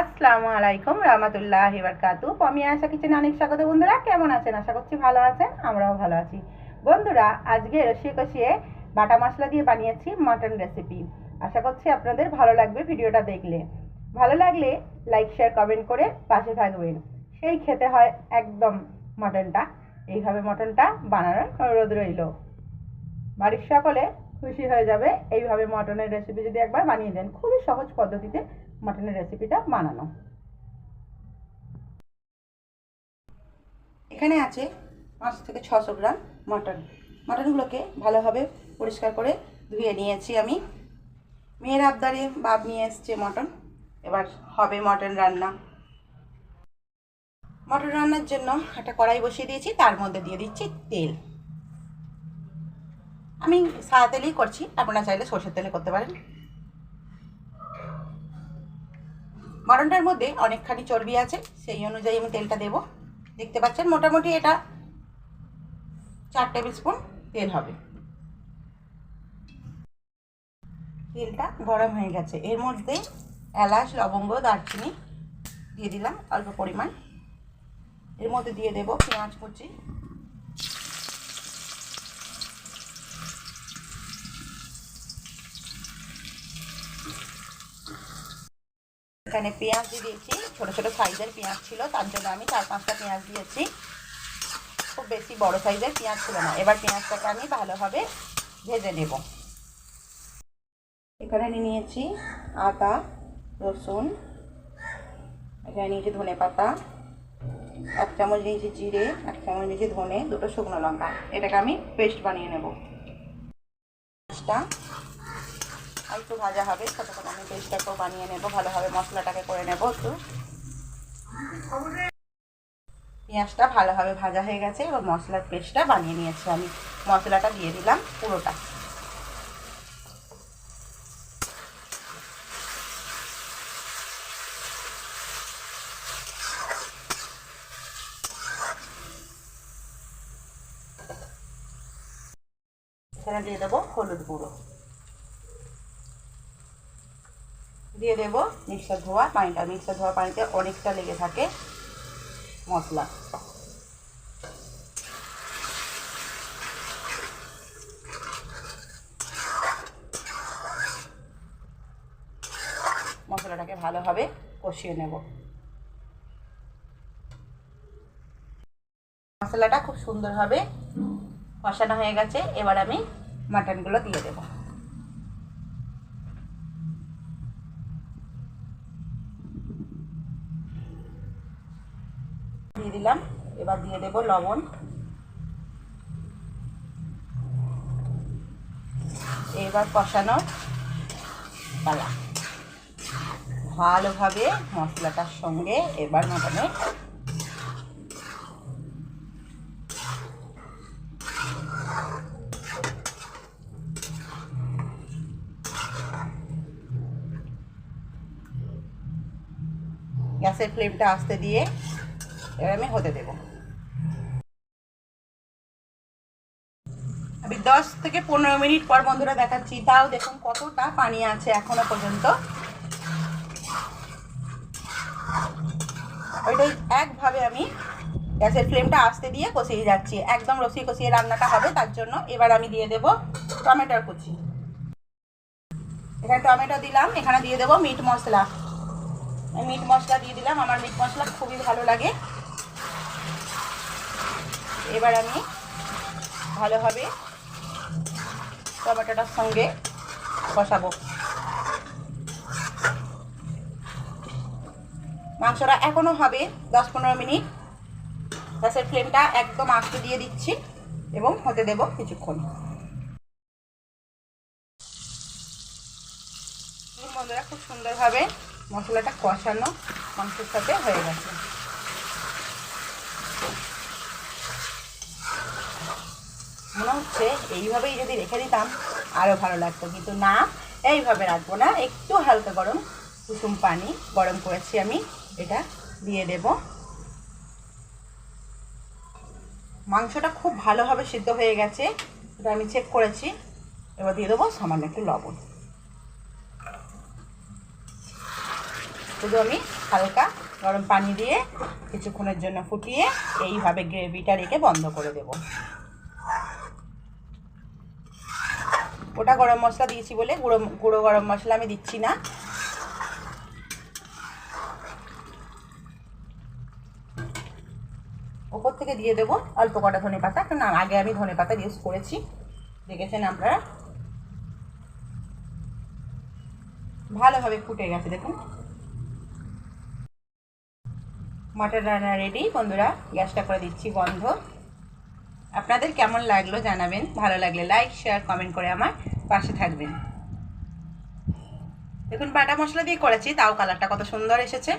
আসসালামু আলাইকুম, রহমতুল্লাহ বারকাতু আমি আশা কিচেনে অনেক স্বাগত। বন্ধুরা, কেমন আছেন? আশা করছি ভালো আছেন, আমরাও ভালো আছি। বন্ধুরা, আজকে রসিয়ে কষিয়ে বাটা মশলা দিয়ে বানিয়েছি মাটন রেসিপি। আশা করছি আপনাদের ভালো লাগবে ভিডিওটা দেখলে। ভালো লাগলে লাইক, শেয়ার, কমেন্ট করে পাশে থাকবেন। সেই খেতে হয় একদম মটনটা। এইভাবে মটনটা বানানোর অনুরোধ রইল। বাড়ির সকলে খুশি হয়ে যাবে। এইভাবে মটনের রেসিপি যদি একবার বানিয়ে দেন, খুবই সহজ পদ্ধতিতে মটনের রেসিপিটা বানানো। এখানে আছে পাঁচ থেকে ছশো গ্রাম মাটন। মাটনগুলোকে ভালোভাবে পরিষ্কার করে ধুয়ে নিয়েছি আমি। মেয়ের আবদারে বাপ নিয়ে এসছে মটন। এবার হবে মটন রান্না। মটন রান্নার জন্য একটা কড়াই বসিয়ে দিয়েছি, তার মধ্যে দিয়ে দিচ্ছি তেল। আমি সাদা তেলেই করছি, আপনারা চাইলে সর্ষের তেলে করতে পারেন। মটনটার মধ্যে অনেকখানি চর্বি আছে, সেই অনুযায়ী আমি তেলটা দেব। দেখতে পাচ্ছেন, মোটামুটি এটা চার টেবিল স্পুন তেল হবে। তেলটা গরম হয়ে গেছে। এর মধ্যে এলাচ, লবঙ্গ, দারচিনি দিয়ে দিলাম, অল্প পরিমাণ। এর মধ্যে দিয়ে দেব পেঁয়াজ কুচি এখানে পেঁয়াজ দিয়ে দিয়েছি। ছোটো ছোটো সাইজের পেঁয়াজ ছিল, তার জন্য আমি চার পাঁচটা পেঁয়াজ দিয়েছি। খুব বেশি বড় সাইজের পেঁয়াজ ছিল না। এবার পেঁয়াজটাকে আমি ভালোভাবে ভেজে নেব। এখানে নিয়ে নিয়েছি আদা, রসুন, এখানে নিয়েছি ধনে পাতা, এক চামচ নিয়েছি জিরে, এক চামচ নিয়েছি ধনে, দুটো শুকনো লঙ্কা। এটাকে আমি পেস্ট বানিয়ে নেব। পেস্টটা একটু ভাজা হবে, ততক্ষণ আমি পেস্টটাকেও বানিয়ে নেব, ভালোভাবে মশলাটাকে করে নেব একটু। পেঁয়াজটা ভালোভাবে ভাজা হয়ে গেছে, এবার মশলার পেস্টটা বানিয়ে নিয়েছি আমি। মশলাটা দিয়ে দিলাম পুরোটা। দিয়ে দেবো হলুদ গুঁড়ো। দিয়ে দেবো মিক্সার ধোয়া, পানিটা। মিক্সার ধোয়া পানিতে অনেকটা লেগে থাকে মশলা। মশলাটাকে ভালোভাবে কষিয়ে নেব। মশলাটা খুব সুন্দরভাবে কষানো হয়ে গেছে। এবার আমি মাটনগুলো দিয়ে দেবো দিয়ে দিলাম এবার দিয়ে দেব লবণ। এবার কষানোর পালা ভালোভাবে মশলাটার সঙ্গে এবার মাটনের গ্যাসের ফ্লেমটা আস্তে দিয়ে এবার আমি হতে দেব। দশ থেকে পনেরো মিনিট পর বন্ধুরা দেখাচ্ছি। তাও দেখুন কতটা পানি আছে এখনও পর্যন্ত। ওইটাই একভাবে আমি গ্যাসের ফ্লেমটা আস্তে দিয়ে কষিয়ে যাচ্ছি। একদম রসিয়ে কষিয়ে রান্নাটা হবে, তার জন্য এবার আমি দিয়ে দেব টমেটোর কুচি। এখানে টমেটো দিলাম, এখানে দিয়ে দেব মিট মশলা। মিট মশলা দিয়ে দিলাম, আমার মিট মশলা খুবই ভালো লাগে। এবার আমি ভালোভাবে টমেটোটার সঙ্গে কষাবো। মাংসটা এখনও হবে দশ পনেরো মিনিট। গ্যাসের ফ্লেমটা একদম আস্তে দিয়ে দিচ্ছি এবং হতে দেব কিছুক্ষণ। বন্ধুরা, খুব সুন্দরভাবে মশলাটা কষানো মাংসের সাথে হয়ে গেছে। হচ্ছে, এইভাবেই যদি রেখে দিতাম আরও ভালো লাগতো। কিন্তু না, এইভাবে রাখব না। একটু হালকা গরম কুসুম পানি গরম করেছি আমি, এটা দিয়ে দেব। মাংসটা খুব ভালোভাবে সিদ্ধ হয়ে গেছে। এটা আমি চেক করেছি। এবার দিয়ে দেবো সামান্য একটু লবণ। শুধু আমি হালকা গরম পানি দিয়ে কিছুক্ষণের জন্য ফুটিয়ে এইভাবে গ্রেভিটা রেখে বন্ধ করে দেব। ওটা গরম মশলা দিয়েছি বলে, গুঁড়ো গুঁড়ো গরম মশলা আমি দিচ্ছি না। ওপর থেকে দিয়ে দেবো অল্প কটা ধনে পাতা, কারণ আগে আমি ধনে পাতা ইউজ করেছি। দেখেছেন আপনারা? ভালোভাবে ফুটে গেছে, দেখুন। মটর রান্না রেডি বন্ধুরা, গ্যাসটা করে দিচ্ছি বন্ধ। আপনাদের কেমন লাগল জানাবেন? ভালো লাগলে লাইক শেয়ার কমেন্ট করে আমার পাশে থাকবেন। দেখুন, বাটা মশলা দিয়ে করেছি, তাও কালারটা কত সুন্দর এসেছে।